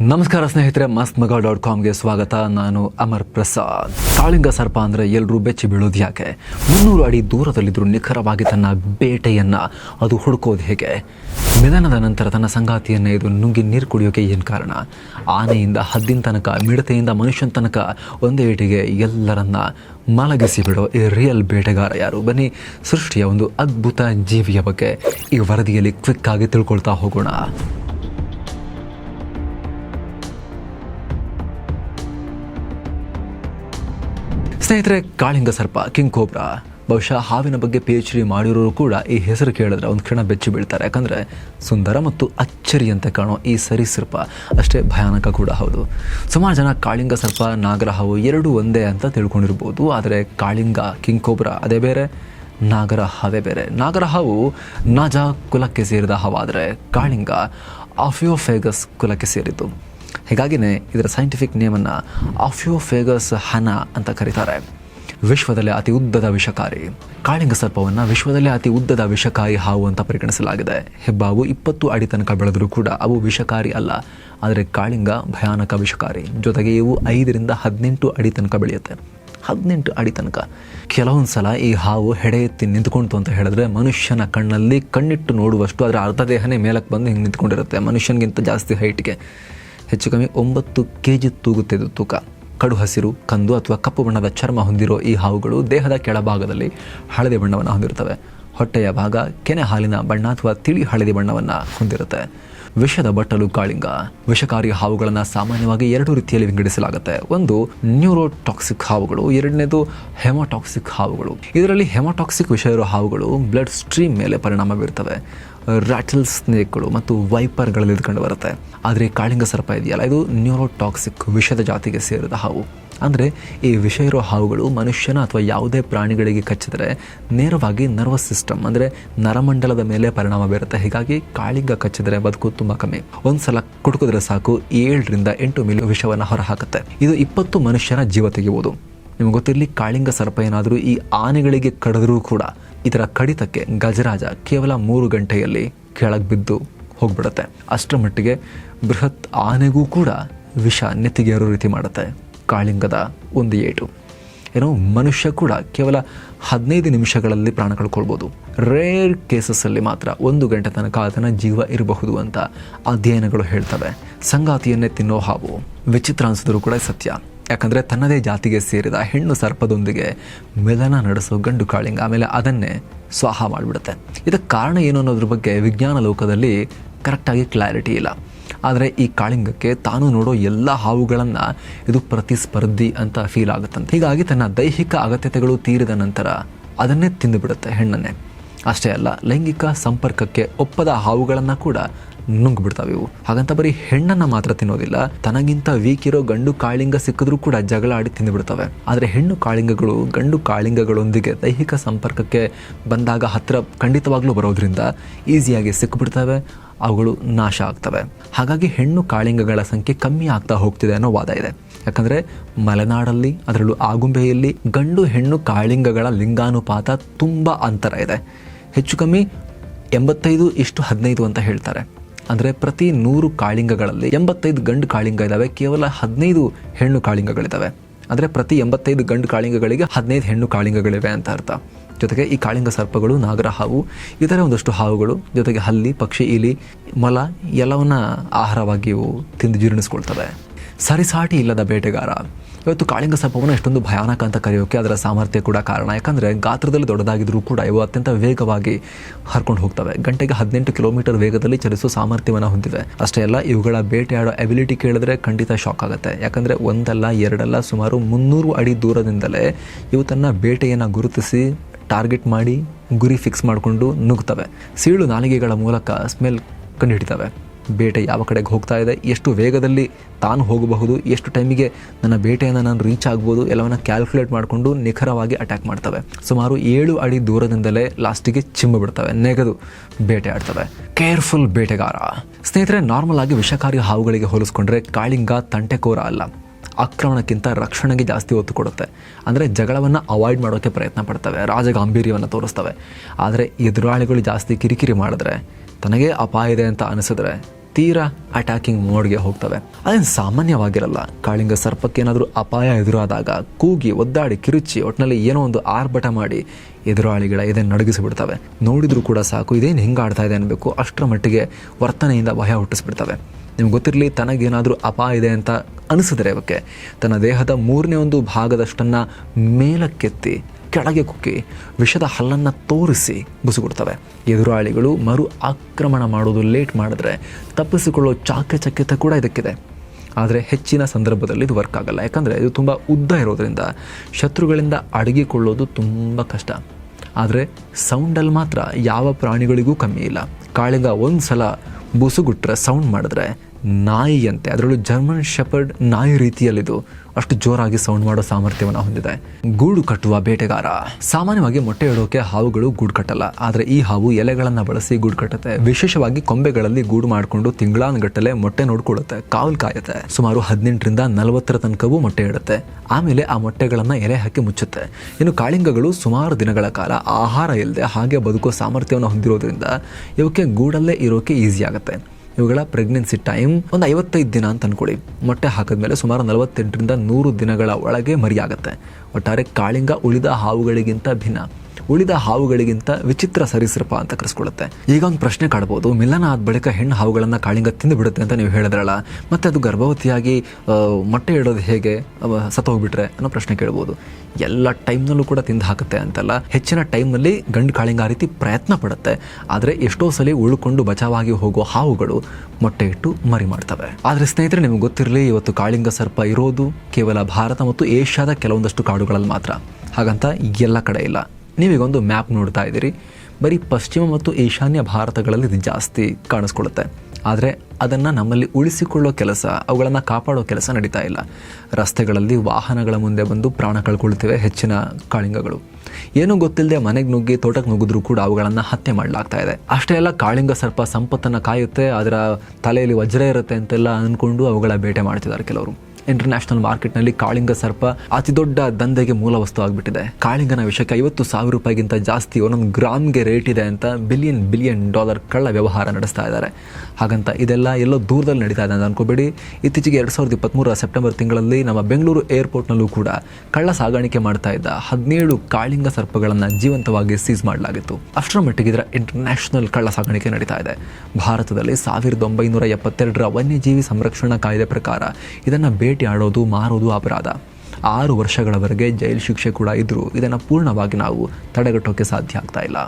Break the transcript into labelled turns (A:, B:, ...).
A: ನಮಸ್ಕಾರ ಸ್ನೇಹಿತರೆ, ಮಸ್ತ್ ಮಗ ಡಾಟ್ ಕಾಮ್ಗೆ ಸ್ವಾಗತ. ನಾನು ಅಮರ್ ಪ್ರಸಾದ್. ಕಾಳಿಂಗ ಸರ್ಪ ಅಂದರೆ ಎಲ್ಲರೂ ಬೆಚ್ಚಿ ಬೀಳೋದು ಯಾಕೆ? ಮುನ್ನೂರು ಅಡಿ ದೂರದಲ್ಲಿದ್ದರೂ ನಿಖರವಾಗಿ ತನ್ನ ಬೇಟೆಯನ್ನು ಅದು ಹುಡುಕೋದು ಹೇಗೆ? ನಿಧನದ ನಂತರ ತನ್ನ ಸಂಗಾತಿಯನ್ನು ಇದು ನುಂಗಿ ನೀರು ಕುಡಿಯೋಕೆ ಏನು ಕಾರಣ? ಆನೆಯಿಂದ ಹದ್ದಿನ ತನಕ, ಮಿಡತೆಯಿಂದ ಮನುಷ್ಯನ ತನಕ ಒಂದೇ ಏಟಿಗೆ ಎಲ್ಲರನ್ನ ಮಲಗಿಸಿ ಬಿಡೋ ಈ ರಿಯಲ್ ಬೇಟೆಗಾರ ಯಾರು? ಬನ್ನಿ, ಸೃಷ್ಟಿಯ ಒಂದು ಅದ್ಭುತ ಜೀವಿಯ ಬಗ್ಗೆ ಈ ವರದಿಯಲ್ಲಿ ಕ್ವಿಕ್ ಆಗಿ ತಿಳ್ಕೊಳ್ತಾ ಹೋಗೋಣ. ಸ್ನೇಹಿತರೆ, ಕಾಳಿಂಗ ಸರ್ಪ, ಕಿಂಗ್ ಕೋಬ್ರಾ, ಬಹುಶಃ ಹಾವಿನ ಬಗ್ಗೆ ಪಿ ಎಚ್ ಡಿ ಮಾಡಿರೋರು ಕೂಡ ಈ ಹೆಸರು ಕೇಳಿದ್ರೆ ಒಂದು ಕ್ಷಣ ಬೆಚ್ಚಿ ಬೀಳ್ತಾರೆ. ಯಾಕಂದರೆ ಸುಂದರ ಮತ್ತು ಅಚ್ಚರಿಯಂತೆ ಕಾಣೋ ಈ ಸರೀಸೃಪ ಅಷ್ಟೇ ಭಯಾನಕ ಕೂಡ ಹೌದು. ಸುಮಾರು ಜನ ಕಾಳಿಂಗ ಸರ್ಪ ನಾಗರ ಹಾವು ಎರಡೂ ಒಂದೇ ಅಂತ ತಿಳ್ಕೊಂಡಿರ್ಬೋದು. ಆದರೆ ಕಾಳಿಂಗ, ಕಿಂಗ್ ಕೋಬ್ರಾ ಅದೇ ಬೇರೆ ನಾಗರ ಹಾವೇ ಬೇರೆ. ನಾಗರ ಹಾವು ನಾಜಾ ಕುಲಕ್ಕೆ ಸೇರಿದ ಹಾವಾದರೆ ಕಾಳಿಂಗ ಆಫಿಯೋಫೇಗಸ್ ಕುಲಕ್ಕೆ ಸೇರಿದ್ದು. ಹೀಗಾಗಿನೇ ಇದರ ಸೈಂಟಿಫಿಕ್ ನೇಮನ್ನು ಆಫಿಯೋಫೇಗಸ್ ಹನ ಅಂತ ಕರೀತಾರೆ. ವಿಶ್ವದಲ್ಲೇ ಅತಿ ಉದ್ದದ ವಿಷಕಾರಿ. ಕಾಳಿಂಗ ಸರ್ಪವನ್ನು ವಿಶ್ವದಲ್ಲೇ ಅತಿ ಉದ್ದದ ವಿಷಕಾರಿ ಹಾವು ಅಂತ ಪರಿಗಣಿಸಲಾಗಿದೆ. ಹೆಬ್ಬಾವು ಇಪ್ಪತ್ತು ಅಡಿ ತನಕ ಬೆಳೆದರೂ ಕೂಡ ಅವು ವಿಷಕಾರಿ ಅಲ್ಲ. ಆದರೆ ಕಾಳಿಂಗ ಭಯಾನಕ ವಿಷಕಾರಿ. ಜೊತೆಗೆ ಇವು ಐದರಿಂದ ಹದಿನೆಂಟು ಅಡಿ ತನಕ ಬೆಳೆಯುತ್ತೆ. ಹದಿನೆಂಟು ಅಡಿ ತನಕ. ಕೆಲವೊಂದು ಸಲ ಈ ಹಾವು ಹೆಡೆ ಎತ್ತಿ ನಿಂತ್ಕೊಂತು ಅಂತ ಹೇಳಿದ್ರೆ ಮನುಷ್ಯನ ಕಣ್ಣಲ್ಲಿ ಕಣ್ಣಿಟ್ಟು ನೋಡುವಷ್ಟು ಅದರ ಅರ್ಧ ದೇಹನೇ ಮೇಲಕ್ಕೆ ಬಂದು ಹಿಂಗೆ ನಿಂತ್ಕೊಂಡಿರುತ್ತೆ. ಮನುಷ್ಯನಿಗಿಂತ ಜಾಸ್ತಿ ಹೈಟ್ಗೆ ಹೆಚ್ಚು ಕಮ್ಮಿ ಒಂಬತ್ತು ಕೆ ಜಿ ತೂಗುತ್ತಿದ್ದು ತೂಕ. ಕಡು ಹಸಿರು, ಕಂದು ಅಥವಾ ಕಪ್ಪು ಬಣ್ಣದ ಚರ್ಮ ಹೊಂದಿರೋ ಈ ಹಾವುಗಳು ದೇಹದ ಕೆಳಭಾಗದಲ್ಲಿ ಹಳದಿ ಬಣ್ಣವನ್ನು ಹೊಂದಿರುತ್ತವೆ. ಹೊಟ್ಟೆಯ ಭಾಗ, ಕೆನೆ ಹಾಲಿನ ಬಣ್ಣ ಅಥವಾ ತಿಳಿ ಹಳದಿ ಬಣ್ಣವನ್ನು ಹೊಂದಿರುತ್ತೆ. ವಿಷದ ಬಟ್ಟಲು ಕಾಳಿಂಗ. ವಿಷಕಾರಿ ಹಾವುಗಳನ್ನು ಸಾಮಾನ್ಯವಾಗಿ ಎರಡು ರೀತಿಯಲ್ಲಿ ವಿಂಗಡಿಸಲಾಗುತ್ತೆ. ಒಂದು ನ್ಯೂರೋಟಾಕ್ಸಿಕ್ ಹಾವುಗಳು, ಎರಡನೇದು ಹೆಮೋಟಾಕ್ಸಿಕ್ ಹಾವುಗಳು. ಇದರಲ್ಲಿ ಹೆಮೋಟಾಕ್ಸಿಕ್ ವಿಷ ಇರೋ ಹಾವುಗಳು ಬ್ಲಡ್ ಸ್ಟ್ರೀಮ್ ಮೇಲೆ ಪರಿಣಾಮ ಬೀರ್ತವೆ. ರ್ಯಾಟಲ್ ಸ್ನೇಕ್ಗಳು ಮತ್ತು ವೈಪರ್ಗಳಲ್ಲಿ ಇದ್ಕೊಂಡು ಬರುತ್ತೆ. ಆದರೆ ಕಾಳಿಂಗ ಸರ್ಪ ಇದೆಯಲ್ಲ, ಇದು ನ್ಯೂರೋಟಾಕ್ಸಿಕ್ ವಿಷದ ಜಾತಿಗೆ ಸೇರಿದ ಹಾವು. ಅಂದರೆ ಈ ವಿಷ ಇರೋ ಹಾವುಗಳು ಮನುಷ್ಯನ ಅಥವಾ ಯಾವುದೇ ಪ್ರಾಣಿಗಳಿಗೆ ಕಚ್ಚಿದರೆ ನೇರವಾಗಿ ನರ್ವಸ್ ಸಿಸ್ಟಮ್ ಅಂದರೆ ನರಮಂಡಲದ ಮೇಲೆ ಪರಿಣಾಮ ಬೀರುತ್ತೆ. ಹೀಗಾಗಿ ಕಾಳಿಂಗ ಕಚ್ಚಿದರೆ ಬದುಕು ತುಂಬ ಕಮ್ಮಿ. ಒಂದ್ಸಲ ಕುಟುಕಿದ್ರೆ ಸಾಕು, ಏಳರಿಂದ ಎಂಟು ಮಿಲಿಯನ್ ವಿಷವನ್ನು ಹೊರಹಾಕುತ್ತೆ. ಇದು ಇಪ್ಪತ್ತು ಮನುಷ್ಯನ ಜೀವ ತೆಗೆಯುವುದು. ನಿಮ್ಗೆ ಗೊತ್ತಿರಲಿ, ಕಾಳಿಂಗ ಸರ್ಪ ಏನಾದರೂ ಈ ಆನೆಗಳಿಗೆ ಕಡಿದ್ರೂ ಕೂಡ ಇದರ ಕಡಿತಕ್ಕೆ ಗಜರಾಜ ಕೇವಲ ಮೂರು ಗಂಟೆಯಲ್ಲಿ ಕೆಳಗೆ ಬಿದ್ದು ಹೋಗ್ಬಿಡುತ್ತೆ. ಅಷ್ಟರ ಮಟ್ಟಿಗೆ ಬೃಹತ್ ಆನೆಗೂ ಕೂಡ ವಿಷ ನೆತ್ತಿಗೆ ರೀತಿ ಮಾಡುತ್ತೆ. ಕಾಳಿಂಗದ ಒಂದು ಏಟು. ಏನೋ ಮನುಷ್ಯ ಕೂಡ ಕೇವಲ ಹದಿನೈದು ನಿಮಿಷಗಳಲ್ಲಿ ಪ್ರಾಣ ಕಳ್ಕೊಳ್ಬೋದು ರೇರ್ ಕೇಸಸ್ಸಲ್ಲಿ ಮಾತ್ರ ಒಂದು ಗಂಟೆ ತನಕ ಆತನ ಜೀವ ಇರಬಹುದು ಅಂತ ಅಧ್ಯಯನಗಳು ಹೇಳ್ತವೆ. ಸಂಗಾತಿಯನ್ನೇ ತಿನ್ನೋ ಹಾವು. ವಿಚಿತ್ರ ಅನಿಸಿದ್ರು ಕೂಡ ಸತ್ಯ. ಯಾಕಂದರೆ ತನ್ನದೇ ಜಾತಿಗೆ ಸೇರಿದ ಹೆಣ್ಣು ಸರ್ಪದೊಂದಿಗೆ ಮಿಲನ ನಡೆಸೋ ಗಂಡು ಕಾಳಿಂಗ, ಆಮೇಲೆ ಅದನ್ನೇ ಸ್ವಾಹ ಮಾಡಿಬಿಡುತ್ತೆ. ಇದಕ್ಕೆ ಕಾರಣ ಏನು ಅನ್ನೋದ್ರ ಬಗ್ಗೆ ವಿಜ್ಞಾನ ಲೋಕದಲ್ಲಿ ಕರೆಕ್ಟಾಗಿ ಕ್ಲಾರಿಟಿ ಇಲ್ಲ. ಆದರೆ ಈ ಕಾಳಿಂಗಕ್ಕೆ ತಾನು ನೋಡೋ ಎಲ್ಲ ಹಾವುಗಳನ್ನು ಇದು ಪ್ರತಿಸ್ಪರ್ಧಿ ಅಂತ ಫೀಲ್ ಆಗುತ್ತಂತೆ. ಹೀಗಾಗಿ ತನ್ನ ದೈಹಿಕ ಅಗತ್ಯತೆಗಳು ತೀರಿದ ನಂತರ ಅದನ್ನೇ ತಿಂದುಬಿಡುತ್ತೆ ಹೆಣ್ಣನ್ನೇ. ಅಷ್ಟೇ ಅಲ್ಲ, ಲೈಂಗಿಕ ಸಂಪರ್ಕಕ್ಕೆ ಒಪ್ಪದ ಹಾವುಗಳನ್ನು ಕೂಡ ನುಂಗ್ಬಿಡ್ತಾವೆ ಇವು. ಹಾಗಂತ ಬರೀ ಹೆಣ್ಣನ್ನು ಮಾತ್ರ ತಿನ್ನೋದಿಲ್ಲ, ತನಗಿಂತ ವೀಕ್ ಇರೋ ಗಂಡು ಕಾಳಿಂಗ ಸಿಕ್ಕಿದ್ರೂ ಕೂಡ ಜಗಳ ಆಡಿ ತಿಂದುಬಿಡ್ತವೆ. ಆದರೆ ಹೆಣ್ಣು ಕಾಳಿಂಗಗಳು ಗಂಡು ಕಾಳಿಂಗಗಳೊಂದಿಗೆ ದೈಹಿಕ ಸಂಪರ್ಕಕ್ಕೆ ಬಂದಾಗ ಹತ್ತಿರ ಖಂಡಿತವಾಗ್ಲೂ ಬರೋದ್ರಿಂದ ಈಸಿಯಾಗಿ ಸಿಕ್ಬಿಡ್ತವೆ. ಅವುಗಳು ನಾಶ ಆಗ್ತವೆ. ಹಾಗಾಗಿ ಹೆಣ್ಣು ಕಾಳಿಂಗಗಳ ಸಂಖ್ಯೆ ಕಮ್ಮಿ ಆಗ್ತಾ ಹೋಗ್ತಿದೆ ಅನ್ನೋ ವಾದ ಇದೆ. ಯಾಕಂದರೆ ಮಲೆನಾಡಲ್ಲಿ, ಅದರಲ್ಲೂ ಆಗುಂಬೆಯಲ್ಲಿ ಗಂಡು ಹೆಣ್ಣು ಕಾಳಿಂಗಗಳ ಲಿಂಗಾನುಪಾತ ತುಂಬ ಅಂತರ ಇದೆ. ಹೆಚ್ಚು ಕಮ್ಮಿ ಎಂಬತ್ತೈದು ಇಷ್ಟು ಹದಿನೈದು ಅಂತ ಹೇಳ್ತಾರೆ. ಅಂದರೆ ಪ್ರತಿ ನೂರು ಕಾಳಿಂಗಗಳಲ್ಲಿ ಎಂಬತ್ತೈದು ಗಂಡು ಕಾಳಿಂಗ ಇದ್ದಾವೆ ಕೇವಲ ಹದಿನೈದು ಹೆಣ್ಣು ಕಾಳಿಂಗಗಳಿದ್ದಾವೆ ಅಂದರೆ ಪ್ರತಿ ಎಂಬತ್ತೈದು ಗಂಡು ಕಾಳಿಂಗಗಳಿಗೆ ಹದಿನೈದು ಹೆಣ್ಣು ಕಾಳಿಂಗಗಳಿವೆ ಅಂತ ಅರ್ಥ. ಜೊತೆಗೆ ಈ ಕಾಳಿಂಗ ಸರ್ಪಗಳು, ನಾಗರ ಹಾವು, ಇತರ ಒಂದಷ್ಟು ಹಾವುಗಳು, ಜೊತೆಗೆ ಹಲ್ಲಿ, ಪಕ್ಷಿ, ಇಲಿ, ಮೊಲ, ಎಲ್ಲವನ್ನ ಆಹಾರವಾಗಿ ತಿಂದು ಜೀರ್ಣಿಸ್ಕೊಳ್ತವೆ. ಸರಿಸಾಟಿ ಇಲ್ಲದ ಬೇಟೆಗಾರ. ಇವತ್ತು ಕಾಳಿಂಗ ಸರ್ಪವನ್ನು ಎಷ್ಟೊಂದು ಭಯಾನಕ ಅಂತ ಕರೆಯೋಕೆ ಅದರ ಸಾಮರ್ಥ್ಯ ಕೂಡ ಕಾರಣ. ಯಾಕಂದರೆ ಗಾತ್ರದಲ್ಲಿ ದೊಡ್ಡದಾಗಿದ್ರೂ ಕೂಡ ಇವು ಅತ್ಯಂತ ವೇಗವಾಗಿ ಹರ್ಕೊಂಡು ಹೋಗ್ತವೆ. ಗಂಟೆಗೆ ಹದಿನೆಂಟು ಕಿಲೋಮೀಟರ್ ವೇಗದಲ್ಲಿ ಚಲಿಸೋ ಸಾಮರ್ಥ್ಯವನ್ನು ಹೊಂದಿವೆ. ಅಷ್ಟೇ ಅಲ್ಲ, ಇವುಗಳ ಬೇಟೆಯಾಡೋ ಎಬಿಲಿಟಿ ಕೇಳಿದ್ರೆ ಖಂಡಿತ ಶಾಕ್ ಆಗುತ್ತೆ. ಯಾಕಂದರೆ ಒಂದಲ್ಲ, ಎರಡಲ್ಲ, ಸುಮಾರು ಮುನ್ನೂರು ಅಡಿ ದೂರದಿಂದಲೇ ಇವು ತನ್ನ ಬೇಟೆಯನ್ನು ಗುರುತಿಸಿ ಟಾರ್ಗೆಟ್ ಮಾಡಿ ಗುರಿ ಫಿಕ್ಸ್ ಮಾಡಿಕೊಂಡು ನುಗ್ತವೆ. ಸೀಳು ನಾಲಿಗೆಗಳ ಮೂಲಕ ಸ್ಮೆಲ್ ಕಂಡುಹಿಡಿತವೆ. ಬೇಟೆ ಯಾವ ಕಡೆಗೆ ಹೋಗ್ತಾ ಇದೆ, ಎಷ್ಟು ವೇಗದಲ್ಲಿ ತಾನು ಹೋಗಬಹುದು, ಎಷ್ಟು ಟೈಮಿಗೆ ನನ್ನ ಬೇಟೆಯನ್ನು ನಾನು ರೀಚ್ ಆಗ್ಬೋದು ಎಲ್ಲವನ್ನ ಕ್ಯಾಲ್ಕುಲೇಟ್ ಮಾಡಿಕೊಂಡು ನಿಖರವಾಗಿ ಅಟ್ಯಾಕ್ ಮಾಡ್ತವೆ. ಸುಮಾರು ಏಳು ಅಡಿ ದೂರದಿಂದಲೇ ಲಾಸ್ಟಿಗೆ ಚಿಮ್ಮ ಬಿಡ್ತವೆ, ನೆಗೆದು ಬೇಟೆ ಆಡ್ತವೆ. ಕೇರ್ಫುಲ್ ಬೇಟೆಗಾರ. ಸ್ನೇಹಿತರೆ ನಾರ್ಮಲ್ ಆಗಿ ವಿಷಕಾರಿ ಹಾವುಗಳಿಗೆ ಹೋಲಿಸ್ಕೊಂಡ್ರೆ ಕಾಳಿಂಗ ತಂಟೆಕೋರ ಅಲ್ಲ. ಆಕ್ರಮಣಕ್ಕಿಂತ ರಕ್ಷಣೆಗೆ ಜಾಸ್ತಿ ಒತ್ತು ಕೊಡುತ್ತೆ. ಅಂದರೆ ಜಗಳವನ್ನು ಅವಾಯ್ಡ್ ಮಾಡೋಕ್ಕೆ ಪ್ರಯತ್ನ ಪಡ್ತವೆ ರಾಜ ಗಾಂಭೀರ್ಯವನ್ನು ತೋರಿಸ್ತವೆ. ಆದರೆ ಎದುರಾಳಿಗಳು ಜಾಸ್ತಿ ಕಿರಿಕಿರಿ ಮಾಡಿದ್ರೆ, ತನಗೆ ಅಪಾಯ ಇದೆ ಅಂತ ಅನಿಸಿದ್ರೆ ತೀರಾ ಅಟ್ಯಾಕಿಂಗ್ ಮೋಡ್ಗೆ ಹೋಗ್ತವೆ. ಅದೇನು ಸಾಮಾನ್ಯವಾಗಿರಲ್ಲ. ಕಾಳಿಂಗ ಸರ್ಪಕ್ಕೆ ಏನಾದರೂ ಅಪಾಯ ಎದುರಾದಾಗ ಕೂಗಿ, ಒದ್ದಾಡಿ, ಕಿರುಚಿ ಒಟ್ಟಿನಲ್ಲಿ ಏನೋ ಒಂದು ಆರ್ಭಟ ಮಾಡಿ ಎದುರಾಳಿಗಳ ಇದನ್ನು ನಡಗಿಸಿಬಿಡ್ತವೆ. ನೋಡಿದರೂ ಕೂಡ ಸಾಕು, ಇದೇನು ಹಿಂಗೆ ಆಡ್ತಾ ಇದೆ ಅನ್ಬೇಕು. ಅಷ್ಟರ ಮಟ್ಟಿಗೆ ವರ್ತನೆಯಿಂದ ಭಯ ಹುಟ್ಟಿಸ್ಬಿಡ್ತವೆ. ನಿಮ್ಗೆ ಗೊತ್ತಿರಲಿ ತನಗೇನಾದರೂ ಅಪಾಯ ಇದೆ ಅಂತ ಅನಿಸಿದ್ರೆ ಅವಕ್ಕೆ ತನ್ನ ದೇಹದ ಮೂರನೇ ಒಂದು ಭಾಗದಷ್ಟನ್ನು ಮೇಲಕ್ಕೆತ್ತಿ ಕೆಳಗೆ ಕುಕ್ಕಿ ವಿಷದ ಹಲ್ಲನ್ನು ತೋರಿಸಿ ಬುಸುಗುಡ್ತವೆ. ಎದುರಾಳಿಗಳು ಮರು ಆಕ್ರಮಣ ಮಾಡೋದು ಲೇಟ್ ಮಾಡಿದ್ರೆ ತಪ್ಪಿಸಿಕೊಳ್ಳೋ ಚಾಕಚಕ್ಯತೆ ಕೂಡ ಇದಕ್ಕಿದೆ. ಆದರೆ ಹೆಚ್ಚಿನ ಸಂದರ್ಭದಲ್ಲಿ ಇದು ವರ್ಕ್ ಆಗಲ್ಲ. ಯಾಕಂದರೆ ಇದು ತುಂಬ ಉದ್ದ ಇರೋದರಿಂದ ಶತ್ರುಗಳಿಂದ ಅಡಗಿಕೊಳ್ಳೋದು ತುಂಬ ಕಷ್ಟ. ಆದರೆ ಸೌಂಡಲ್ಲಿ ಮಾತ್ರ ಯಾವ ಪ್ರಾಣಿಗಳಿಗೂ ಕಮ್ಮಿ ಇಲ್ಲ. ಕಾಳಿಂಗ ಒಂದು ಸಲ ಬುಸುಗುಟ್ರೆ ಸೌಂಡ್ ಮಾಡಿದ್ರೆ ನಾಯಿಯಂತೆ. ಅದರಲ್ಲೂ ಜರ್ಮನ್ ಶೆಪರ್ಡ್ ನಾಯಿ ರೀತಿಯಲ್ಲಿದು ಅಷ್ಟು ಜೋರಾಗಿ ಸೌಂಡ್ ಮಾಡೋ ಸಾಮರ್ಥ್ಯವನ್ನು ಹೊಂದಿದೆ. ಗೂಡು ಕಟ್ಟುವ ಬೇಟೆಗಾರ. ಸಾಮಾನ್ಯವಾಗಿ ಮೊಟ್ಟೆ ಇಡೋಕೆ ಹಾವುಗಳು ಗೂಡು ಕಟ್ಟಲ್ಲ. ಆದರೆ ಈ ಹಾವು ಎಲೆಗಳನ್ನು ಬಳಸಿ ಗೂಡು ಕಟ್ಟುತ್ತೆ. ವಿಶೇಷವಾಗಿ ಕೊಂಬೆಗಳಲ್ಲಿ ಗೂಡು ಮಾಡಿಕೊಂಡು ತಿಂಗಳಾನುಗಟ್ಟಲೆ ಮೊಟ್ಟೆ ನೋಡ್ಕೊಳ್ಳುತ್ತೆ. ಕಾವಲು ಕಾಯುತ್ತೆ. ಸುಮಾರು ಹದಿನೆಂಟರಿಂದ ನಲವತ್ತರ ತನಕವೂ ಮೊಟ್ಟೆ ಇಡುತ್ತೆ. ಆಮೇಲೆ ಆ ಮೊಟ್ಟೆಗಳನ್ನು ಎಲೆ ಹಾಕಿ ಮುಚ್ಚುತ್ತೆ. ಇನ್ನು ಕಾಳಿಂಗಗಳು ಸುಮಾರು ದಿನಗಳ ಕಾಲ ಆಹಾರ ಇಲ್ಲದೆ ಹಾಗೆ ಬದುಕೋ ಸಾಮರ್ಥ್ಯವನ್ನು ಹೊಂದಿರೋದ್ರಿಂದ ಇವಕ್ಕೆ ಗೂಡಲ್ಲೇ ಇರೋಕೆ ಈಸಿ ಆಗುತ್ತೆ. ಇವುಗಳ ಪ್ರೆಗ್ನೆನ್ಸಿ ಟೈಮ್ ಒಂದು ಐವತ್ತೈದು ದಿನ ಅಂತ ಅನ್ಕೊಳ್ಳಿ. ಮೊಟ್ಟೆ ಹಾಕಿದ್ಮೇಲೆ ಸುಮಾರು ನಲವತ್ತೆಂಟರಿಂದ ನೂರು ದಿನಗಳ ಒಳಗೆ ಮರಿಯಾಗುತ್ತೆ. ಒಟ್ಟಾರೆ ಕಾಳಿಂಗ ಉಳಿದ ಹಾವುಗಳಿಗಿಂತ ಭಿನ್ನ. ಉಳಿದ ಹಾವುಗಳಿಗಿಂತ ವಿಚಿತ್ರ ಸರೀಸೃಪ ಅಂತ ಕರೆಸ್ಕೊಳ್ಳುತ್ತೆ. ಈಗ ಒಂದು ಪ್ರಶ್ನೆ ಕಾಡ್ಬೋದು, ಮಿಲನ ಆದ ಬಳಿಕ ಹೆಣ್ಣು ಹಾವುಗಳನ್ನು ಕಾಳಿಂಗ ತಿಂದು ಬಿಡುತ್ತೆ ಅಂತ ನೀವು ಹೇಳಿದ್ರಲ್ಲ, ಮತ್ತೆ ಅದು ಗರ್ಭವತಿಯಾಗಿ ಮೊಟ್ಟೆ ಇಡೋದು ಹೇಗೆ ಸತ್ತು ಹೋಗ್ಬಿಟ್ರೆ ಅನ್ನೋ ಪ್ರಶ್ನೆ ಕೇಳ್ಬೋದು. ಎಲ್ಲ ಟೈಮ್ನಲ್ಲೂ ಕೂಡ ತಿಂದು ಹಾಕುತ್ತೆ ಅಂತಲ್ಲ, ಹೆಚ್ಚಿನ ಟೈಮ್ನಲ್ಲಿ ಗಂಡು ಕಾಳಿಂಗ ಆ ರೀತಿ ಪ್ರಯತ್ನ ಪಡುತ್ತೆ. ಆದರೆ ಎಷ್ಟೋ ಸಲ ಉಳ್ಕೊಂಡು ಬಚಾವಾಗಿ ಹೋಗೋ ಹಾವುಗಳು ಮೊಟ್ಟೆ ಇಟ್ಟು ಮರಿ ಮಾಡ್ತವೆ. ಆದರೆ ಸ್ನೇಹಿತರೆ, ನಿಮಗೆ ಗೊತ್ತಿರಲಿ, ಇವತ್ತು ಕಾಳಿಂಗ ಸರ್ಪ ಇರೋದು ಕೇವಲ ಭಾರತ ಮತ್ತು ಏಷ್ಯಾದ ಕೆಲವೊಂದಷ್ಟು ಕಾಡುಗಳಲ್ಲಿ ಮಾತ್ರ. ಹಾಗಂತ ಎಲ್ಲ ಕಡೆ ಇಲ್ಲ. ನೀವೀಗ ಒಂದು ಮ್ಯಾಪ್ ನೋಡ್ತಾ ಇದ್ದೀರಿ. ಬರೀ ಪಶ್ಚಿಮ ಮತ್ತು ಈಶಾನ್ಯ ಭಾರತಗಳಲ್ಲಿ ಇದು ಜಾಸ್ತಿ ಕಾಣಿಸ್ಕೊಳ್ಳುತ್ತೆ. ಆದರೆ ಅದನ್ನು ನಮ್ಮಲ್ಲಿ ಉಳಿಸಿಕೊಳ್ಳೋ ಕೆಲಸ, ಅವುಗಳನ್ನು ಕಾಪಾಡೋ ಕೆಲಸ ನಡೀತಾ ಇಲ್ಲ. ರಸ್ತೆಗಳಲ್ಲಿ ವಾಹನಗಳ ಮುಂದೆ ಬಂದು ಪ್ರಾಣ ಕಳ್ಕೊಳ್ತಿವೆ ಹೆಚ್ಚಿನ ಕಾಳಿಂಗಗಳು. ಏನೂ ಗೊತ್ತಿಲ್ಲದೆ ಮನೆಗೆ ನುಗ್ಗಿ ತೋಟಕ್ಕೆ ನುಗ್ಗಿದ್ರೂ ಕೂಡ ಅವುಗಳನ್ನು ಹತ್ಯೆ ಮಾಡಲಾಗ್ತಾ ಇದೆ. ಅಷ್ಟೇ ಅಲ್ಲ, ಕಾಳಿಂಗ ಸರ್ಪ ಸಂಪತ್ತನ್ನು ಕಾಯುತ್ತೆ, ಅದರ ತಲೆಯಲ್ಲಿ ವಜ್ರ ಇರುತ್ತೆ ಅಂತೆಲ್ಲ ಅಂದ್ಕೊಂಡು ಅವುಗಳ ಬೇಟೆ ಮಾಡ್ತಿದ್ದಾರೆ ಕೆಲವರು. ಇಂಟರ್ನ್ಯಾಷನಲ್ ಮಾರ್ಕೆಟ್ನಲ್ಲಿ ಕಾಳಿಂಗ ಸರ್ಪ ಅತಿ ದೊಡ್ಡ ದಂಧೆಗೆ ಮೂಲ ವಸ್ತು ಆಗಿಬಿಟ್ಟಿದೆ. ಕಾಳಿಂಗನ ವಿಷಯಕ್ಕೆ ಐವತ್ತು ಸಾವಿರ ರೂಪಾಯಿಗಿಂತ ಜಾಸ್ತಿ ಒಂದೊಂದು ಗ್ರಾಮ್ಗೆ ರೇಟ್ ಇದೆ ಅಂತ ಬಿಲಿಯನ್ ಬಿಲಿಯನ್ ಡಾಲರ್ ಕಳ್ಳ ವ್ಯವಹಾರ ನಡೆಸ್ತಾ ಇದ್ದಾರೆ. ಹಾಗಂತ ಇದೆಲ್ಲ ಎಲ್ಲೋ ದೂರದಲ್ಲಿ ನಡೀತಾ ಇದೆ ಅಂತ ಅನ್ಕೋಬೇಡಿ. ಇತ್ತೀಚೆಗೆ ಎರಡು ಸಾವಿರದ ಇಪ್ಪತ್ತ್ಮೂರ ಸೆಪ್ಟೆಂಬರ್ ತಿಂಗಳಲ್ಲಿ ನಮ್ಮ ಬೆಂಗಳೂರು ಏರ್ಪೋರ್ಟ್ನಲ್ಲೂ ಕೂಡ ಕಳ್ಳ ಸಾಗಾಣಿಕೆ ಮಾಡ್ತಾ ಇದ್ದ ಹದಿನೇಳು ಕಾಳಿಂಗ ಸರ್ಪಗಳನ್ನು ಜೀವಂತವಾಗಿ ಸೀಸ್ ಮಾಡಲಾಗಿತ್ತು. ಅಷ್ಟರ ಮಟ್ಟಿಗೆ ಇದರ ಇಂಟರ್ನ್ಯಾಷನಲ್ ಕಳ್ಳ ಸಾಗಾಣಿಕೆ ನಡೀತಾ ಇದೆ. ಭಾರತದಲ್ಲಿ ಸಾವಿರದ ಒಂಬೈನೂರ ಎಪ್ಪತ್ತೆರಡರ ವನ್ಯಜೀವಿ ಸಂರಕ್ಷಣಾ ಕಾಯ್ದೆ ಪ್ರಕಾರ ಇದನ್ನು ಭೇಟಿ ಆಡೋದು, ಮಾರೋದು ಅಪರಾಧ. ಆರು ವರ್ಷಗಳವರೆಗೆ ಜೈಲು ಶಿಕ್ಷೆ ಕೂಡ ಇದ್ದರೂ ಇದನ್ನು ಪೂರ್ಣವಾಗಿ ನಾವು ತಡೆಗಟ್ಟೋಕೆ ಸಾಧ್ಯ ಆಗ್ತಾ ಇಲ್ಲ.